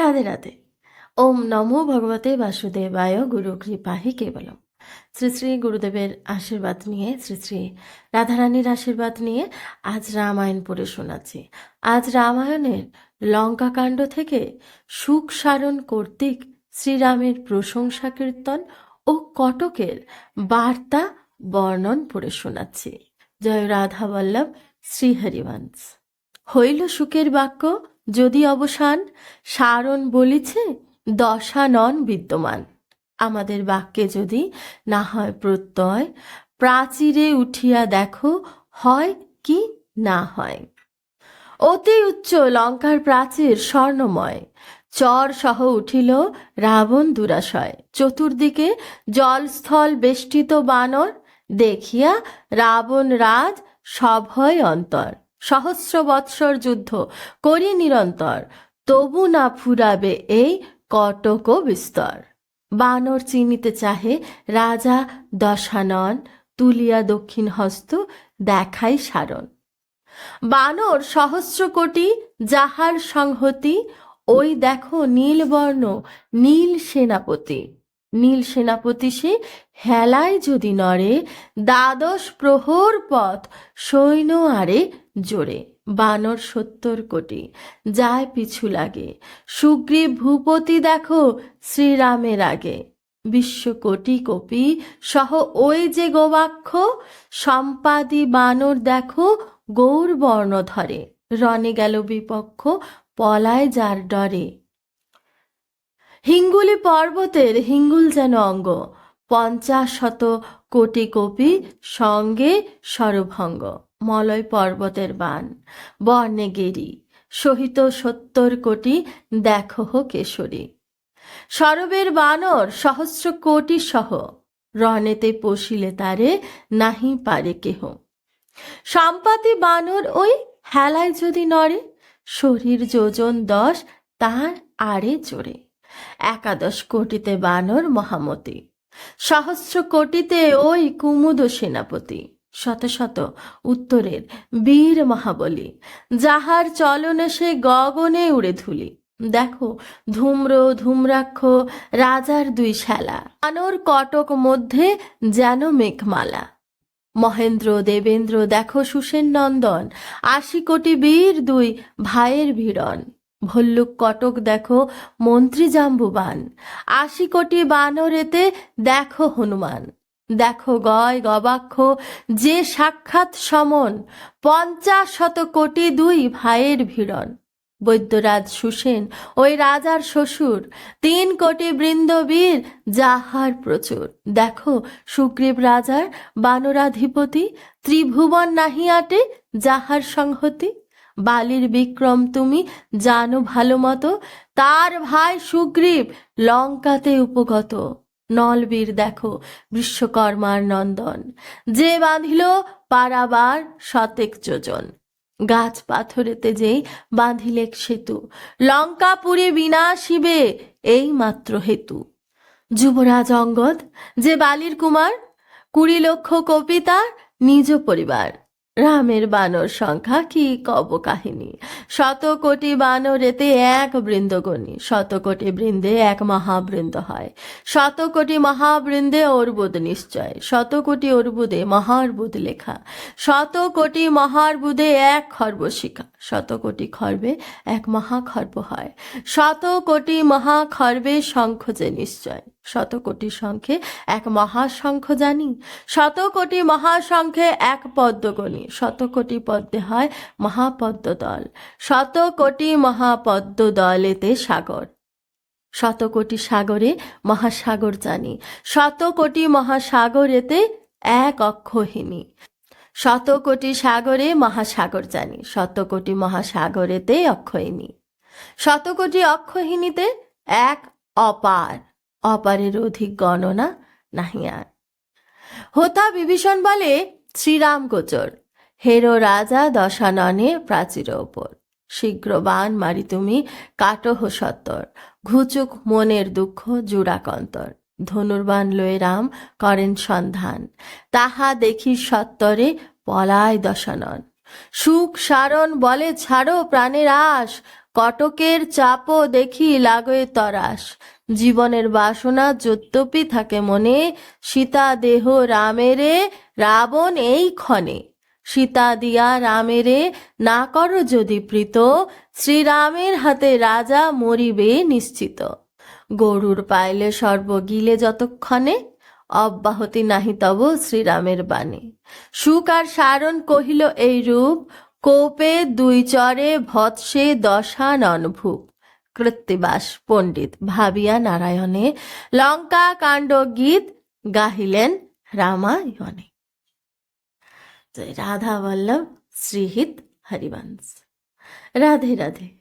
রাধে রাধে। ওম নমো ভগবতে বাসুদেবায় গুরু কৃপাহি কেবলম। শ্রী শ্রী গুরুদেবের আশীর্বাদ নিয়ে, শ্রী শ্রী রাধারানীর আশীর্বাদ নিয়ে আজ রামায়ণ পড়ে শোনাচ্ছি। আজ রামায়ণের লঙ্কাকাণ্ড থেকে সুখ সারণ কর্তৃক শ্রীরামের প্রশংসা কীর্তন ও কটকের বার্তা বর্ণন পড়ে শোনাচ্ছি। জয় রাধা বল্লভ শ্রীহরিবংশ। হইল সুখের বাক্য যদি অবসান, সারণ বলিছে দশানন বিদ্যমান। আমাদের বাক্যে যদি না হয় প্রত্যয়, প্রাচীরে উঠিয়া দেখো, হয় কি না হয়। অতি উচ্চ লঙ্কার প্রাচীর স্বর্ণময়। চর সহ উঠিল রাবণ দুরাশয়। চতুর্দিকে জলস্থল বেষ্টিত বানর, দেখিয়া রাবণ রাজ সভয় অন্তর। সহস্র বৎসর যুদ্ধ করি নিরন্তর, তবু না ফুরাবে এই কটক বিস্তর। বানর চিনিতে চাহে, রাজা দশানন, তুলিয়া দক্ষিণ হস্ত দেখাই সারণ। বানর সহস্র কোটি যাহার সংহতি, ওই দেখো নীলবর্ণ নীল সেনাপতি। নীল সেনাপতি সে হেলায় যদি নড়ে, দ্বাদশ প্রহর পথ সৈন্য আরে জোরে। বানর সত্তর কোটি, যায় পিছু লাগে। সুগ্রীব ভূপতি দেখো শ্রীরামের আগে। বিশ্ব কোটি কপি সহ ওই যে গোবাক্ষ, সম্পাদি বানর দেখো গৌর বর্ণ ধরে। রনে গেল বিপক্ষ, পলায় যার ডরে। হিঙ্গুলি পর্বতের হিঙ্গুল যেন অঙ্গ। পঞ্চাশ শত কোটি কপি সঙ্গে সরভঙ্গ মলয় পর্বতের বান। বর্ণে গেরি। সহিত সত্তর কোটি দেখো কেশরী। সরবের বানর সহস্র কোটি সহ। রনেতে পশিলে তারে নাহি পারে কেহ। সম্পাতি বানর ওই হেলায় যদি নড়ে, শরীর যোজন দশ, তার আড়ে জোরে একাদশ কোটিতে বানর মহামতি, সহস্র কোটিতে ওই কুমুদ সেনাপতি, শত শত উত্তরের বীর মহাবলী, যাহার চলনে সে গগনে উড়ে ধুলি। দেখো ধূম্র ধূম্রাক্ষ রাজার দুই শ্যালা আনোর কটক মধ্যে যেন মেঘমালা। মহেন্দ্র দেবেন্দ্র দেখো সুসেন নন্দন, আশি কোটি বীর দুই ভাইয়ের ভিড়ন। ভল্লুক কটক দেখো, মন্ত্রী জাম্বুবান। আশি কোটি বানরেতে দেখো হনুমান। দেখো গয় গবাক্ষ, যে সাক্ষাৎ সমন, পঞ্চাশ শত কোটি দুই ভাইয়ের ভিড়ন। বৈদ্যরাজ সুসেন, ওই রাজার শ্বশুর, তিন কোটি বৃন্দবীর, যাহার প্রচুর। দেখো সুগ্রীব রাজার বানরাধিপতি, ত্রিভুবন নাহি আটে, যাহার সংহতি। বালির বিক্রম তুমি জানো ভালো মতো। তার ভাই সুগ্রীব লঙ্কাতে উপগত। নলবীর দেখো বিশ্বকর্মার নন্দন। যে বাঁধিল পারাবার শতেক যোজন। গাছ পাথরেতে যেই বাঁধিলেক সেতু। লঙ্কাপুরে বিনাশিবে এই মাত্র হেতু। যুবরাজ অঙ্গদ, যে বালির কুমার, কুড়ি লক্ষ কপিতার নিজ পরিবার। রামের বানর সংখ্যা কি কব কাহিনী শত কোটি বানরেতে এক বৃন্দগণী, শত কোটি বৃন্দে এক মহাবৃন্দ হয়। শত কোটি মহাবৃন্দে অর্বুদ নিশ্চয়, শত কোটি অর্বুদে মহার্বুদ লেখা। শত কোটি মহার্বুদে এক খর্ব শিখা, শত কোটি খর্বে এক মহাখর্ব হয়। শত কোটি মহাখর্বে শঙ্খ যে নিশ্চয় শত কোটি শঙ্খে এক মহাশঙ্খ জানি, শত কোটি মহাশঙ্খে এক পদ্ম গণি শত কোটি পদ্মে হয় মহাপদ্ম দল শত কোটি মহাপদ্ম দলেতে সাগর, শত কোটি সাগরে মহাসাগর জানি, শত কোটি মহাসাগরেতে এক অক্ষহীনী শত কোটি সাগরে মহাসাগর জানি, শত কোটি মহাসাগরেতে অক্ষয়িনী শত কোটি অক্ষহীনীতে এক অপার অপারের অধিক গণনা নাহি আর। হোতা বিভীষণ বলে, শ্রীরাম গোচর, হেরো রাজা দশাননে প্রাচীর ওপর। শীঘ্র বান মারি তুমি, কাটহ সত্তর। ঘুচুক মনের দুঃখ জুড়াকন্তর ধনুর্বান লয়ে রাম করেন সন্ধান। তাহা দেখি সত্তরে পলায় দশানন। সুখ সারণ বলে, ছাড়ো প্রাণের আশ। কটকের চাপও দেখি, লাগয়ে তরাস জীবনের বাসনা যদ্যপি থাকে মনে, সীতা দেহ রামেরে, রাবণ এই ক্ষণে। সীতা দিয়া রামেরে না কর যদি প্রীত, শ্রীরামের হাতে রাজা মরিবে নিশ্চিত। গরুর পাইলে সর্বগিলে যতক্ষণে, অব্যাহতি নাহি তব শ্রীরামের বাণী। সুখ আর সারণ কহিল এই রূপ, কোপে দুই চরে ভৎসে দশান অনুভূপ কৃত্তিবাস পণ্ডিত ভাবিয়া নারায়ণে লঙ্কা কাণ্ড গীত গাহিলেন রামায়ণে। রাধা বল্লভ, শ্রীহিত হরিবংশ। রাধে রাধে।